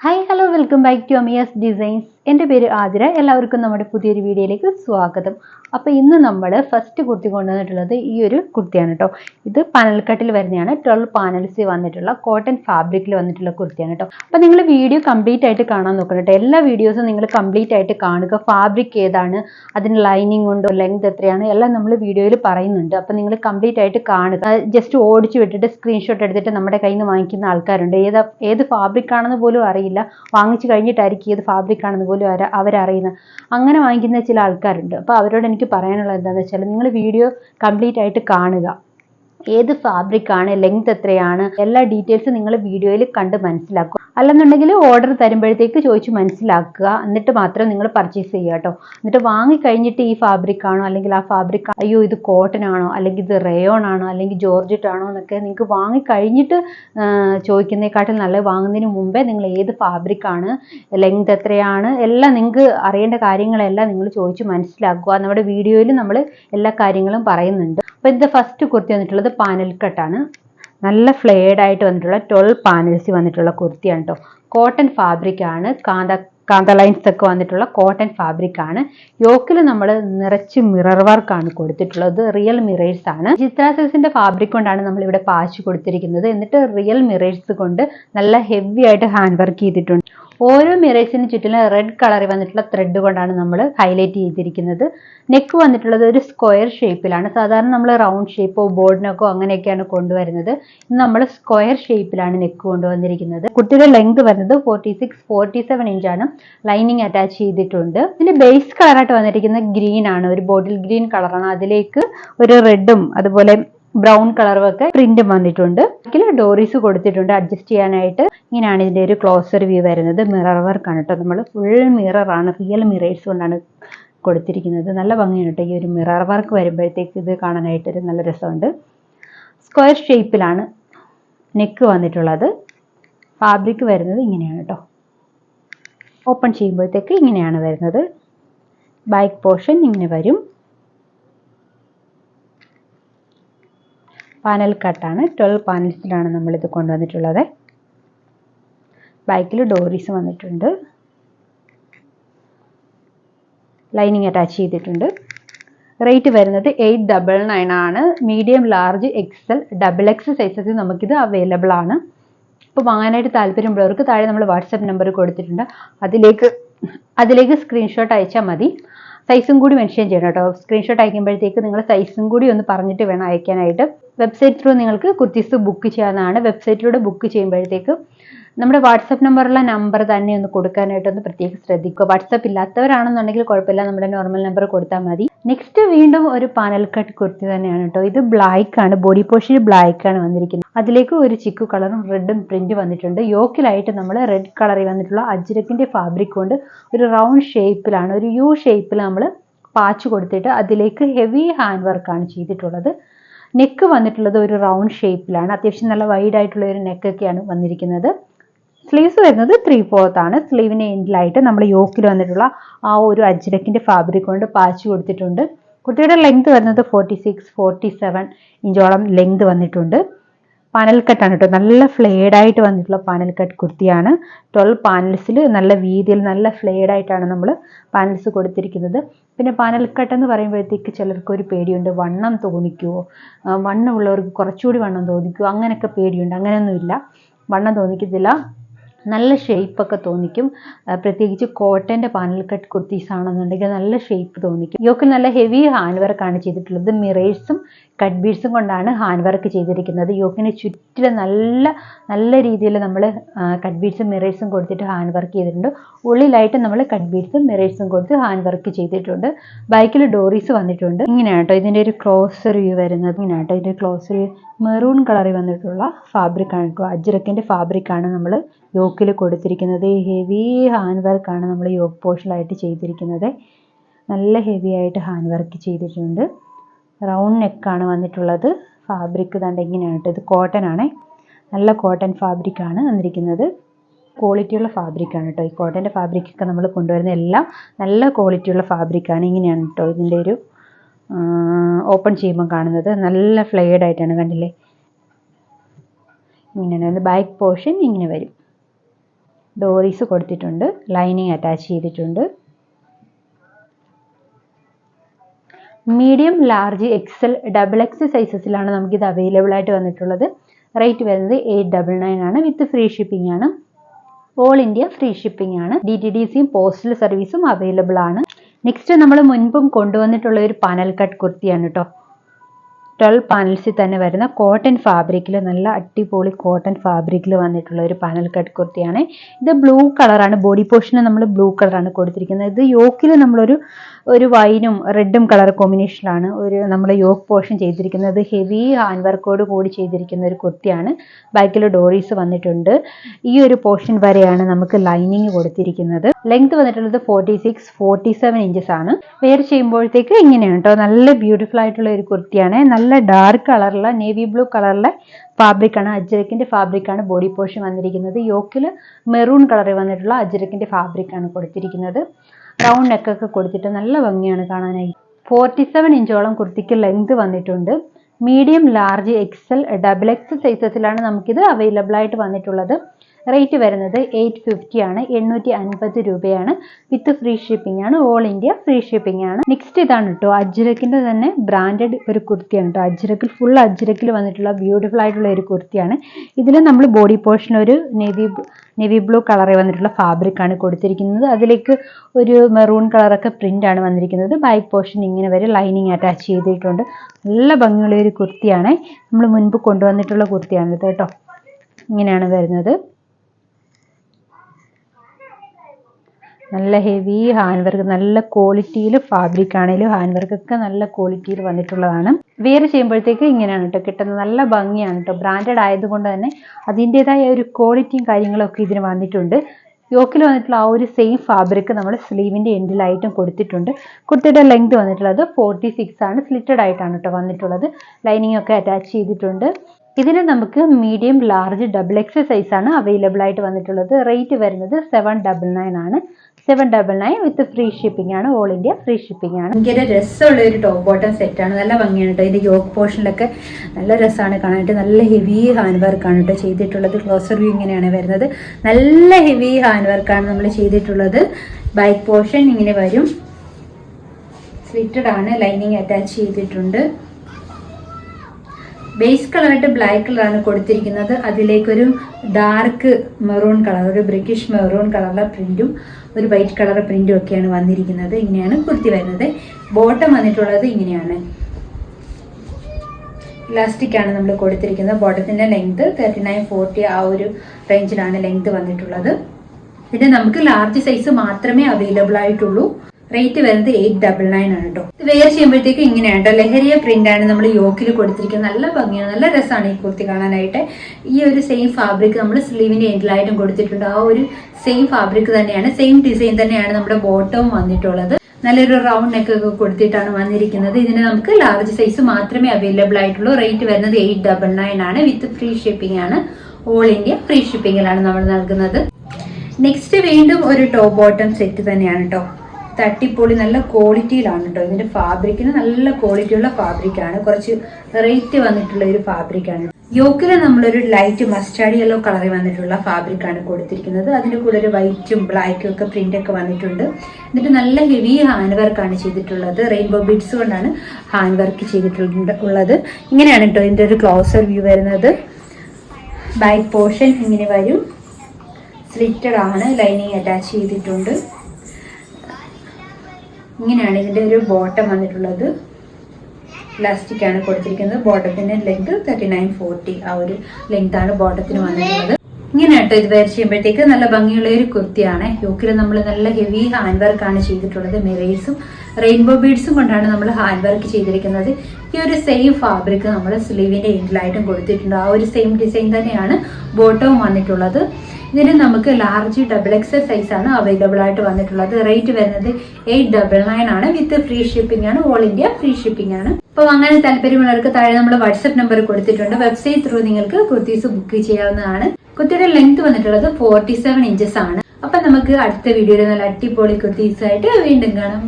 hi hello welcome back to Amiya's designs എന്റെ പേര് ആതിര. എല്ലാവർക്കും നമ്മുടെ പുതിയൊരു വീഡിയോയിലേക്ക് സ്വാഗതം. അപ്പോൾ ഇന്ന് നമ്മൾ ഫസ്റ്റ് കുർത്തി കൊണ്ടുവന്നിട്ടുള്ളത് ഈ ഒരു കുർത്തിയാണ് കേട്ടോ. ഇത് പനൽക്കട്ടിൽ വരുന്നതാണ്. ട്വൽവ് പാനൽസ് വന്നിട്ടുള്ള കോട്ടൺ ഫാബ്രിക്കിൽ വന്നിട്ടുള്ള കുർത്തിയാണ് കേട്ടോ. അപ്പോൾ നിങ്ങൾ വീഡിയോ കംപ്ലീറ്റ് ആയിട്ട് കാണാൻ നോക്കണം കേട്ടോ. എല്ലാ വീഡിയോസും നിങ്ങൾ കംപ്ലീറ്റ് ആയിട്ട് കാണുക. ഫാബ്രിക് ഏതാണ്? അതിന് ലൈനിങ് ഉണ്ടോ? ലെങ്ത് എത്രയാണ്? എല്ലാം നമ്മൾ വീഡിയോയിൽ പറയുന്നുണ്ട്. അപ്പോൾ നിങ്ങൾ കംപ്ലീറ്റ് ആയിട്ട് കാണുക. ജസ്റ്റ് ഓടിച്ച് വിട്ടിട്ട് സ്ക്രീൻഷോട്ട് എടുത്തിട്ട് നമ്മുടെ കയ്യിൽ നിന്ന് വാങ്ങിക്കുന്ന ആൾക്കാരുണ്ട്. ഏതാ ഏത് ഫാബ്രിക് ആണെന്ന് പോലും അറിയില്ല. വാങ്ങിച്ചു കഴിഞ്ഞിട്ടായിരിക്കും ഏത് ഫാബ്രിക് ആണെന്ന് പോലും അവര അവരറിയുന്നത് അങ്ങനെ വാങ്ങിക്കുന്ന ചില ആൾക്കാരുണ്ട്. അപ്പോൾ അവരോട് എനിക്ക് പറയാനുള്ളത് എന്താണെന്ന് വെച്ചാൽ നിങ്ങൾ വീഡിയോ കംപ്ലീറ്റ് ആയിട്ട് കാണുക. ഏത് ഫാബ്രിക് ആണ് ലെങ്ത് എത്രയാണ് എല്ലാ ഡീറ്റെയിൽസും നിങ്ങൾ വീഡിയോയിൽ കണ്ട് മനസ്സിലാക്കുക. അല്ലെന്നുണ്ടെങ്കിൽ ഓർഡർ തരുമ്പോഴത്തേക്ക് ചോദിച്ച് മനസ്സിലാക്കുക. എന്നിട്ട് മാത്രം നിങ്ങൾ പർച്ചേസ് ചെയ്യുക കേട്ടോ. എന്നിട്ട് വാങ്ങിക്കഴിഞ്ഞിട്ട് ഈ ഫാബ്രിക് ആണോ അല്ലെങ്കിൽ ആ ഫാബ്രിക് അയ്യോ ഇത് കോട്ടൺ ആണോ അല്ലെങ്കിൽ ഇത് റയോൺ ആണോ അല്ലെങ്കിൽ ജോർജറ്റ് ആണോ എന്നൊക്കെ നിങ്ങൾക്ക് വാങ്ങിക്കഴിഞ്ഞിട്ട് ചോദിക്കുന്നതിനെക്കാട്ടിൽ നല്ല വാങ്ങുന്നതിന് മുമ്പേ നിങ്ങൾ ഏത് ഫാബ്രിക് ആണ് ലെങ്ത് എത്രയാണ് എല്ലാം നിങ്ങൾക്ക് അറിയേണ്ട കാര്യങ്ങളെല്ലാം നിങ്ങൾ ചോദിച്ച് മനസ്സിലാക്കുക. നമ്മുടെ വീഡിയോയിൽ നമ്മൾ എല്ലാ കാര്യങ്ങളും പറയുന്നുണ്ട്. അപ്പോൾ ഇതിന്റെ ഫസ്റ്റ് കുർത്തി വന്നിട്ടുള്ളത് പാനൽ കട്ടാണ് നല്ല ഫ്ലെയർഡ് ആയിട്ട് വന്നിട്ടുള്ള ട്വൽവ് പാനൽസ് വന്നിട്ടുള്ള കുർത്തിയാണ് കേട്ടോ കോട്ടൺ ഫാബ്രിക് ആണ്. കാന്ത കാന്ത ലൈൻസ് ഒക്കെ വന്നിട്ടുള്ള കോട്ടൺ ഫാബ്രിക് ആണ്. യോക്കിൽ നമ്മൾ നിറച്ച് മിറർ വർക്ക് ആണ് കൊടുത്തിട്ടുള്ളത്. റിയൽ മിറേഴ്സ് ആണ്. ചിത്ര സിൽസിന്റെ ഫാബ്രിക് കൊണ്ടാണ് നമ്മൾ ഇവിടെ പാച്ച് കൊടുത്തിരിക്കുന്നത്. എന്നിട്ട് റിയൽ മിറേഴ്സ് കൊണ്ട് നല്ല ഹെവി ആയിട്ട് ഹാൻഡ് വർക്ക് ചെയ്തിട്ടുണ്ട്. ഓരോ മിറേഴ്സിന് ചുറ്റിലും റെഡ് കളറിൽ വന്നിട്ടുള്ള ത്രെഡ് കൊണ്ടാണ് നമ്മൾ ഹൈലൈറ്റ് ചെയ്തിരിക്കുന്നത്. നെക്ക് വന്നിട്ടുള്ളത് ഒരു സ്ക്വയർ ഷേപ്പിലാണ് സാധാരണ നമ്മൾ റൗണ്ട് ഷേപ്പോ ബോർഡിനൊക്കെ അങ്ങനെയൊക്കെയാണ് കൊണ്ടുവരുന്നത്. ഇന്ന് നമ്മൾ സ്ക്വയർ ഷേപ്പിലാണ് നെക്ക് കൊണ്ടുവന്നിരിക്കുന്നത്. കുട്ടിയുടെ ലെങ്ത് വരുന്നത് ഫോർട്ടി സിക്സ് ഫോർട്ടി സെവൻ ഇഞ്ചാണ് ലൈനിങ് അറ്റാച്ച് ചെയ്തിട്ടുണ്ട്. ഇതിന്റെ ബേസ് കളറായിട്ട് വന്നിരിക്കുന്നത് ഗ്രീൻ ആണ്. ഒരു ബോട്ടിൽ ഗ്രീൻ കളറാണ് അതിലേക്ക് ഒരു റെഡും അതുപോലെ ബ്രൗൺ കളറും ഒക്കെ പ്രിന്റും വന്നിട്ടുണ്ട്. ഡോറീസ് കൊടുത്തിട്ടുണ്ട്. അഡ്ജസ്റ്റ് ചെയ്യാനായിട്ട് ഇങ്ങനെയാണ് ഇതിന്റെ ഒരു ക്ലോസർ വ്യൂ വരുന്നത്. മിറർ വർക്ക് ആണ് കേട്ടോ. നമ്മൾ ഫുൾ മിറർ ആണ്. റിയൽ മിറേഴ്സ് കൊണ്ടാണ് കൊടുത്തിരിക്കുന്നത്. നല്ല ഭംഗിയാണ് കേട്ടോ ഈ ഒരു മിറർ വർക്ക് വരുമ്പോഴത്തേക്ക് ഇത് കാണാനായിട്ട് ഒരു നല്ല രസമുണ്ട്. സ്ക്വയർ ഷേപ്പിലാണ് നെക്ക് വന്നിട്ടുള്ളത്. ഫാബ്രിക് വരുന്നത് ഇങ്ങനെയാണ് കേട്ടോ. ഓപ്പൺ ചെയ്യുമ്പോഴത്തേക്ക് ഇങ്ങനെയാണ് വരുന്നത്. ബാക്ക് പോർഷൻ ഇങ്ങനെ വരും. പാനൽ കട്ടാണ്. ട്വൽവ് പാനൽസിലാണ് നമ്മളിത് കൊണ്ടുവന്നിട്ടുള്ളത്. ബാക്കിൽ ഡോറീസ് വന്നിട്ടുണ്ട്. ലൈനിങ് അറ്റാച്ച് ചെയ്തിട്ടുണ്ട്. റേറ്റ് വരുന്നത് എയ്റ്റ് ഡബിൾ നയൻ ആണ്. Medium large XL double X സൈസസിൽ നമുക്കിത് അവൈലബിൾ ആണ്. ഇപ്പോൾ വാങ്ങാനായിട്ട് താല്പര്യമുള്ളവർക്ക് താഴെ നമ്മൾ വാട്സപ്പ് നമ്പർ കൊടുത്തിട്ടുണ്ട്. അതിലേക്ക് അതിലേക്ക് സ്ക്രീൻഷോട്ട് അയച്ചാൽ മതി. സൈസും കൂടി മെൻഷൻ ചെയ്യണം കേട്ടോ. സ്ക്രീൻഷോട്ട് അയക്കുമ്പോഴത്തേക്ക് നിങ്ങൾ സൈസും കൂടി ഒന്ന് പറഞ്ഞിട്ട് വേണം അയക്കാനായിട്ട്. വെബ്സൈറ്റ് ത്രൂ നിങ്ങൾക്ക് കുർത്തീസ് ബുക്ക് ചെയ്യാവുന്നതാണ്. വെബ്സൈറ്റിലൂടെ ബുക്ക് ചെയ്യുമ്പോഴത്തേക്ക് നമ്മുടെ വാട്സപ്പ് നമ്പറുള്ള നമ്പർ തന്നെ ഒന്ന് കൊടുക്കാനായിട്ട് ഒന്ന് പ്രത്യേകം ശ്രദ്ധിക്കുക. വാട്സപ്പ് ഇല്ലാത്തവരാണെന്നുണ്ടെങ്കിൽ കുഴപ്പമില്ല. നമ്മുടെ നോർമൽ നമ്പർ കൊടുത്താൽ മതി. നെക്സ്റ്റ് വീണ്ടും ഒരു പാനൽ കട്ട് കുർത്തി തന്നെയാണ് കേട്ടോ. ഇത് ബ്ലാക്ക് ആണ്. ബോഡി പോഷൻ ബ്ലാക്ക് ആണ് വന്നിരിക്കുന്നത്. അതിലേക്ക് ഒരു ചിക്കു കളറും റെഡും പ്രിന്റ് വന്നിട്ടുണ്ട്. യോക്കിലായിട്ട് നമ്മൾ റെഡ് കളറിൽ വന്നിട്ടുള്ള അജ്രക്കിന്റെ ഫാബ്രിക് കൊണ്ട് ഒരു റൗണ്ട് ഷേപ്പിലാണ് ഒരു യു ഷേപ്പിൽ നമ്മൾ പാച്ച് കൊടുത്തിട്ട് അതിലേക്ക് ഹെവി ഹാൻഡ് വർക്ക് ആണ് ചെയ്തിട്ടുള്ളത്. നെക്ക് വന്നിട്ടുള്ളത് ഒരു റൗണ്ട് ഷേപ്പിലാണ് അത്യാവശ്യം നല്ല വൈഡ് ആയിട്ടുള്ള ഒരു നെക്കൊക്കെയാണ് വന്നിരിക്കുന്നത്. സ്ലീവ്സ് വരുന്നത് ത്രീ ഫോർത്ത് ആണ്. സ്ലീവിന് എൻഡിലായിട്ട് നമ്മൾ യോക്കിൽ വന്നിട്ടുള്ള ആ ഒരു അജ്രക്കിന്റെ ഫാബ്രിക് കൊണ്ട് പാച്ച് കൊടുത്തിട്ടുണ്ട്. കുട്ടിയുടെ ലെങ്ത് വരുന്നത് ഫോർട്ടി സിക്സ് ഫോർട്ടി സെവൻ ഇഞ്ചോളം ലെങ്ത് വന്നിട്ടുണ്ട്. പാനൽ കട്ടാണ് കേട്ടോ നല്ല ഫ്ലെയർഡ് ആയിട്ട് വന്നിട്ടുള്ള പാനൽ കട്ട് കുർത്തിയാണ്. ട്വൽവ് പാനൽസിൽ നല്ല വീതിയിൽ നല്ല ഫ്ലെയർഡ് ആയിട്ടാണ് നമ്മൾ പാനൽസ് കൊടുത്തിരിക്കുന്നത്. പിന്നെ പാനൽ കട്ട് എന്ന് പറയുമ്പോഴത്തേക്ക് ചിലർക്ക് ഒരു പേടിയുണ്ട്. വണ്ണം തോന്നിക്കുമോ വണ്ണമുള്ളവർക്ക് കുറച്ചുകൂടി വണ്ണം തോന്നിക്കുമോ അങ്ങനെയൊക്കെ പേടിയുണ്ട്. അങ്ങനെയൊന്നുമില്ല. വണ്ണം തോന്നിക്കത്തില്ല. നല്ല ഷേപ്പൊക്കെ തോന്നിക്കും. പ്രത്യേകിച്ച് കോട്ടന്റെ പാനൽ കട്ട് കുർത്തീസ് ആണെന്നുണ്ടെങ്കിൽ നല്ല ഷേപ്പ് തോന്നിക്കും. ഇവക്ക് നല്ല ഹെവി ഹാൻഡ് വർക്കാണ് ചെയ്തിട്ടുള്ളത്. മിറേഴ്സും കട്ട് ബീഡ്സും കൊണ്ടാണ് ഹാൻഡ് വർക്ക് ചെയ്തിരിക്കുന്നത്. യോക്കിന് ചുറ്റിലും നല്ല നല്ല രീതിയിൽ നമ്മൾ കട്ട് ബീഡ്സും മിറേഴ്സും കൊടുത്തിട്ട് ഹാൻഡ് വർക്ക് ചെയ്തിട്ടുണ്ട്. ഉള്ളിലായിട്ട് നമ്മൾ കട്ട് ബീഡ്സും മിറേഴ്സും കൊടുത്ത് ഹാൻഡ് വർക്ക് ചെയ്തിട്ടുണ്ട് ബൈക്കിൽ ഡോറീസ് വന്നിട്ടുണ്ട്. ഇങ്ങനെയാണ് കേട്ടോ ഇതിന്റെ ഒരു ക്ലോസർ വ്യൂ വരുന്നത്. ഇങ്ങനെയാണ് കേട്ടോ ഇതിന്റെ ക്ലോസർ വ്യൂ മെറൂൺ കളറിൽ വന്നിട്ടുള്ള ഫാബ്രിക് ആണ്. കേട്ടോ അജ്രക്കിന്റെ ഫാബ്രിക് ആണ് നമ്മൾ യോക്കിൽ കൊടുത്തിരിക്കുന്നത് ഹെവി ഹാൻഡ് വർക്കാണ് നമ്മൾ യോക്ക് പോർഷനായിട്ട് ചെയ്തിരിക്കുന്നത്. നല്ല ഹെവി ആയിട്ട് ഹാൻഡ് വർക്ക് ചെയ്തിട്ടുണ്ട്. റൗണ്ട് നെക്കാണ് വന്നിട്ടുള്ളത്. ഫാബ്രിക് തണ്ട ഇങ്ങനെയാണ്. കേട്ടോ ഇത് കോട്ടൺ ആണ്. നല്ല കോട്ടൺ ഫാബ്രിക് ആണ് വന്നിരിക്കുന്നത്. ക്വാളിറ്റിയുള്ള ഫാബ്രിക്കാണ് കേട്ടോ ഈ കോട്ടന്റെ ഫാബ്രിക്കൊക്കെ നമ്മൾ കൊണ്ടുവരുന്ന എല്ലാം നല്ല ക്വാളിറ്റിയുള്ള ഫാബ്രിക്കാണ് ഇങ്ങനെയാണ് കേട്ടോ ഇതിന്റെ ഒരു ഓപ്പൺ ചെയ്യുമ്പോൾ കാണുന്നത്. നല്ല ഫ്ലെയർഡ് ആയിട്ടാണ് കണ്ടില്ലേ? ഇങ്ങനെയാണ്. ബാക്ക് പോർഷൻ ഇങ്ങനെ വരും. ഡോറീസ് കൊടുത്തിട്ടുണ്ട് ലൈനിങ് അറ്റാച്ച് ചെയ്തിട്ടുണ്ട്. Medium large XL double X സൈസസിലാണ് നമുക്കിത് അവൈലബിൾ ആയിട്ട് വന്നിട്ടുള്ളത്. റേറ്റ് വരുന്നത് എയ്റ്റ് ഡബിൾ നയൻ ആണ് വിത്ത് ഫ്രീ ഷിപ്പിംഗ് ആണ്. ഓൾ ഇന്ത്യ ഫ്രീ ഷിപ്പിംഗ് ആണ്. ഡി ടി ഡി സിയും പോസ്റ്റൽ സർവീസും അവൈലബിൾ ആണ്. നെക്സ്റ്റ് നമ്മൾ മുൻപും കൊണ്ടുവന്നിട്ടുള്ള ഒരു പാനൽ കട്ട് കുർത്തിയാണ് കേട്ടോ ട്വൽവ് പാനൽസിൽ തന്നെ വരുന്ന കോട്ടൺ ഫാബ്രിക്കിൽ നല്ല അടിപൊളി കോട്ടൺ ഫാബ്രിക്കിൽ വന്നിട്ടുള്ള ഒരു പാനൽ കട്ട് കുർത്തിയാണ്. ഇത് ബ്ലൂ കളറാണ്. ബോഡി പോർഷന് നമ്മൾ ബ്ലൂ കളറാണ് കൊടുത്തിരിക്കുന്നത്. ഇത് യോക്കിൽ നമ്മളൊരു ഒരു വൈനും റെഡും കളർ കോമ്പിനേഷനിലാണ് ഒരു നമ്മൾ യോക്ക് പോർഷൻ ചെയ്തിരിക്കുന്നത്. ഹെവി ഹാൻഡ് വർക്കോട് കൂടി ചെയ്തിരിക്കുന്ന ഒരു കുർത്തിയാണ്. ബാക്കിൽ ഡോറീസ് വന്നിട്ടുണ്ട്. ഈ ഒരു പോർഷൻ വരെയാണ് നമുക്ക് ലൈനിങ് കൊടുത്തിരിക്കുന്നത്. ലെങ്ത് വന്നിട്ടുള്ളത് forty six forty seven inches ആണ്. വെയർ ചെയ്യുമ്പോഴത്തേക്ക് ഇങ്ങനെയാണ് കേട്ടോ നല്ല ബ്യൂട്ടിഫുൾ ആയിട്ടുള്ള ഒരു കുർത്തിയാണ്. നല്ല ഡാർക്ക് കളറുള്ള നേവി ബ്ലൂ കളറിലെ ഫാബ്രിക്കാണ് ഫാബ്രിക് ഫാബ്രിക്കാണ് ബോഡി പോർഷൻ വന്നിരിക്കുന്നത്. യോക്കിൽ മെറൂൺ കളറിൽ വന്നിട്ടുള്ള അജ്രക്കിന്റെ ഫാബ്രിക്കാണ് കൊടുത്തിരിക്കുന്നത്. റൗണ്ട് നെക്കൊക്കെ കൊടുത്തിട്ട് നല്ല ഭംഗിയാണ് കാണാനായി. ഫോർട്ടി സെവൻ ഇഞ്ചോളം കുർത്തിക്ക് ലെങ്ത് വന്നിട്ടുണ്ട്. Medium large XL double X സൈസസിലാണ് നമുക്കിത് അവൈലബിൾ ആയിട്ട് വന്നിട്ടുള്ളത്. റേറ്റ് വരുന്നത് എയ്റ്റ് ഫിഫ്റ്റി ആണ്. എണ്ണൂറ്റി അൻപത് രൂപയാണ്. വിത്ത് ഫ്രീ ഷിപ്പിംഗ് ആണ്. ഓൾ ഇന്ത്യ ഫ്രീ ഷിപ്പിംഗ് ആണ്. നെക്സ്റ്റ് ഇതാണ് കേട്ടോ അജ്രക്കിന്റെ തന്നെ ബ്രാൻഡഡ് ഒരു കുർത്തിയാണ് കേട്ടോ അജ്രക്കിൽ ഫുൾ അജ്രക്കിൽ വന്നിട്ടുള്ള ബ്യൂട്ടിഫുൾ ആയിട്ടുള്ള ഒരു കുർത്തിയാണ്. ഇതിൽ നമ്മൾ ബോഡി പോർഷൻ ഒരു നേവി നേവി ബ്ലൂ കളറിൽ വന്നിട്ടുള്ള ഫാബ്രിക് ആണ് കൊടുത്തിരിക്കുന്നത്. അതിലേക്ക് ഒരു മെറൂൺ കളറൊക്കെ പ്രിന്റ് ആണ് വന്നിരിക്കുന്നത്. ബാക്ക് പോർഷൻ ഇങ്ങനെ വരെ ലൈനിങ് അറ്റാച്ച് ചെയ്തിട്ടുണ്ട്. നല്ല ഭംഗിയുള്ള ഒരു കുർത്തിയാണ്. നമ്മൾ മുൻപ് കൊണ്ടുവന്നിട്ടുള്ള കുർത്തിയാണ് ഇത് കേട്ടോ ഇങ്ങനെയാണ് വരുന്നത്. നല്ല ഹെവി ഹാൻഡ് വർക്ക് നല്ല ക്വാളിറ്റിയിൽ ഫാബ്രിക് ആണെങ്കിലും ഹാൻഡ് വർക്ക് ഒക്കെ നല്ല ക്വാളിറ്റിയിൽ വന്നിട്ടുള്ളതാണ്. വെയർ ചെയ്യുമ്പോഴത്തേക്ക് ഇങ്ങനെയാണ് കേട്ടോ കിട്ടുന്നത്. നല്ല ഭംഗിയാണ് കേട്ടോ ബ്രാൻഡഡ് ആയതുകൊണ്ട് തന്നെ അതിന്റെതായ ഒരു ക്വാളിറ്റിയും കാര്യങ്ങളൊക്കെ ഇതിന് വന്നിട്ടുണ്ട്. യോക്കിൽ വന്നിട്ടുള്ള ആ ഒരു സെയിം ഫാബ്രിക് നമ്മൾ സ്ലീവിന്റെ എൻഡിലായിട്ടും കൊടുത്തിട്ടുണ്ട്. കുർത്തിയുടെ ലെങ്ത് വന്നിട്ടുള്ളത് ഫോർട്ടി സിക്സ് ആണ്. സ്ലിറ്റഡ് ആയിട്ടാണ് കേട്ടോ വന്നിട്ടുള്ളത്. ലൈനിങ് ഒക്കെ അറ്റാച്ച് ചെയ്തിട്ടുണ്ട്. ഇതിന് നമുക്ക് medium large double X size ആണ് അവൈലബിൾ ആയിട്ട് വന്നിട്ടുള്ളത്. റേറ്റ് വരുന്നത് സെവൻ ഡബിൾ നയൻ ആണ്. Seven double nine with free shipping ആണ്. ഓൾ ഇന്ത്യ ഫ്രീ ഷിപ്പിംഗ് ആണ്. ഭയങ്കര രസമുള്ള ഒരു ടോപ്പ് ബോട്ടം സെറ്റ് ആണ്. നല്ല ഭംഗിയാണ് കേട്ടോ ഇതിന്റെ യോഗ പോർഷനിലൊക്കെ നല്ല രസമാണ് കാണാനായിട്ട്. നല്ല ഹെവി ഹാൻഡ് ആണ് കേട്ടോ ചെയ്തിട്ടുള്ളത്. ക്ലോസർ വ്യൂ ഇങ്ങനെയാണ് വരുന്നത്. നല്ല ഹെവി ഹാൻഡ് വർക്കാണ് നമ്മൾ ചെയ്തിട്ടുള്ളത്. ബാക്ക് പോർഷൻ ഇങ്ങനെ വരും. സ്ലിറ്റഡ് ആണ്. ലൈനിങ് അറ്റാച്ച് ചെയ്തിട്ടുണ്ട്. ബേസ് കളറായിട്ട് ബ്ലാക്ക് കളറാണ് കൊടുത്തിരിക്കുന്നത്. അതിലേക്കൊരു ഡാർക്ക് മെറൂൺ കളർ ഒരു ബ്രിട്ടീഷ് മെറൂൺ കളറിലെ പ്രിന്റും ഒരു വൈറ്റ് കളർ പ്രിന്റും ഒക്കെയാണ് വന്നിരിക്കുന്നത്. ഇങ്ങനെയാണ് കുർത്തി വരുന്നത്. ബോട്ടം വന്നിട്ടുള്ളത് ഇങ്ങനെയാണ്. ഇലാസ്റ്റിക് ആണ് നമ്മൾ കൊടുത്തിരിക്കുന്നത്. ബോട്ടത്തിന്റെ ലെങ്ത് തേർട്ടി നയൻ ഫോർട്ടി ആ ഒരു റേഞ്ചിലാണ് ലെങ്ത് വന്നിട്ടുള്ളത്. പിന്നെ നമുക്ക് ലാർജ് സൈസ് മാത്രമേ അവൈലബിൾ ആയിട്ടുള്ളൂ. റേറ്റ് വരുന്നത് എയ്റ്റ് ഡബിൾ നയൻ ആണ് കേട്ടോ ഇത് വെയർ ചെയ്യുമ്പോഴത്തേക്ക് ഇങ്ങനെയാണ് കേട്ടോ ലഹരിയ പ്രിന്റ് ആണ് നമ്മൾ യോക്കിൽ കൊടുത്തിരിക്കുന്നത്. നല്ല ഭംഗിയാണ്. നല്ല രസമാണ് ഈ കുർത്തി കാണാനായിട്ട്. ഈ ഒരു സെയിം ഫാബ്രിക് നമ്മൾ സ്ലീവിന്റെ എൻഡിലായിട്ടും കൊടുത്തിട്ടുണ്ട്. ആ ഒരു സെയിം ഫാബ്രിക് തന്നെയാണ്. സെയിം ഡിസൈൻ തന്നെയാണ് നമ്മുടെ ബോട്ടവും വന്നിട്ടുള്ളത്. നല്ലൊരു റൗണ്ട് നെക്ക് ഒക്കെ കൊടുത്തിട്ടാണ് വന്നിരിക്കുന്നത്. ഇതിന് നമുക്ക് ലാർജ് സൈസ് മാത്രമേ അവൈലബിൾ ആയിട്ടുള്ളൂ. റേറ്റ് വരുന്നത് എയ്റ്റ് ഡബിൾ നയൻ ആണ്. വിത്ത് ഫ്രീ ഷിപ്പിംഗ് ആണ്. ഓൾ ഇന്ത്യ ഫ്രീ ഷിപ്പിംഗിലാണ് നമ്മൾ നൽകുന്നത്. നെക്സ്റ്റ് വീണ്ടും ഒരു ടോപ്പ് ബോട്ടം സെറ്റ് തന്നെയാണ് കേട്ടോ തട്ടിപ്പൊളി നല്ല ക്വാളിറ്റിയിലാണ് കേട്ടോ ഇതിന്റെ ഫാബ്രിക്കിന് നല്ല ക്വാളിറ്റിയുള്ള ഫാബ്രിക്കാണ് കുറച്ച് റേറ്റ് വന്നിട്ടുള്ള ഒരു ഫാബ്രിക്കാണ് യോക്കിൽ നമ്മളൊരു ലൈറ്റ് മസ്റ്റാർഡ് യെല്ലോ കളറിൽ വന്നിട്ടുള്ള ഫാബ്രിക്കാണ് കൊടുത്തിരിക്കുന്നത്. അതിന്റെ കൂടെ ഒരു വൈറ്റും ബ്ലാക്കും ഒക്കെ പ്രിന്റ് ഒക്കെ വന്നിട്ടുണ്ട്. എന്നിട്ട് നല്ല ഹെവി ഹാൻഡ് വർക്കാണ് ചെയ്തിട്ടുള്ളത്. റെയിൻബോ ബിഡ്സ് കൊണ്ടാണ് ഹാൻഡ് വർക്ക് ചെയ്തിട്ടുണ്ട് ഉള്ളത്. ഇങ്ങനെയാണ് കേട്ടോ ഇതിന്റെ ഒരു ക്ലോസർ വ്യൂ വരുന്നത്. ബാക്ക് പോർഷൻ ഇങ്ങനെ വരും. സ്ലിറ്റഡ് ആണ്. ലൈനിങ് അറ്റാച്ച് ചെയ്തിട്ടുണ്ട്. ഇങ്ങനെയാണ് ഇതിന്റെ ഒരു ബോട്ടം വന്നിട്ടുള്ളത്. പ്ലാസ്റ്റിക് ആണ് കൊടുത്തിരിക്കുന്നത്. ബോട്ടത്തിന്റെ ലെങ്ത് തേർട്ടി നയൻ ഫോർട്ടി ആ ഒരു ലെങ്ത് ആണ് ബോട്ടത്തിന് വന്നിട്ടുള്ളത്. ഇങ്ങനെ കേട്ടോ ഇത് വെയർ ചെയ്യുമ്പോഴത്തേക്ക് നല്ല ഭംഗിയുള്ള ഒരു കുർത്തിയാണ്. യോക്കിൽ നമ്മൾ നല്ല ഹെവി ഹാൻഡ് വർക്ക് ആണ് ചെയ്തിട്ടുള്ളത്. മിറേഴ്സും റെയിൻബോ ബീഡ്സും കൊണ്ടാണ് നമ്മൾ ഹാൻഡ് വർക്ക് ചെയ്തിരിക്കുന്നത്. ഈ ഒരു സെയിം ഫാബ്രിക് നമ്മൾ സ്ലീവിന്റെ എൻഡിലായിട്ടും കൊടുത്തിട്ടുണ്ട്. ആ ഒരു സെയിം ഡിസൈൻ തന്നെയാണ് ബോട്ടവും വന്നിട്ടുള്ളത്. ഇതിന് നമുക്ക് ലാർജ് ഡബിൾ എക്സ് സൈസ് ആണ് അവൈലബിൾ ആയിട്ട് വന്നിട്ടുള്ളത്. റേറ്റ് വരുന്നത് എയ്റ്റ് ഡബിൾ നയൻ ആണ്. വിത്ത് ഫ്രീ ഷിപ്പിംഗ് ആണ്. ഓൾ ഇന്ത്യ ഫ്രീ ഷിപ്പിംഗ് ആണ്. അപ്പോൾ അങ്ങനെ താല്പര്യമുള്ളവർക്ക് താഴെ നമ്മൾ വാട്സ്ആപ്പ് നമ്പർ കൊടുത്തിട്ടുണ്ട്. വെബ്സൈറ്റ് ത്രൂ നിങ്ങൾക്ക് കുർത്തീസ് ബുക്ക് ചെയ്യാവുന്നതാണ്. കുർത്തിയുടെ ലെങ്ത് വന്നിട്ടുള്ളത് ഫോർട്ടി സെവൻ ഇഞ്ചസ് ആണ്. അപ്പൊ നമുക്ക് അടുത്ത വീഡിയോയിൽ നല്ല അടിപൊളി കുർത്തീസ് ആയിട്ട് വീണ്ടും കാണാം.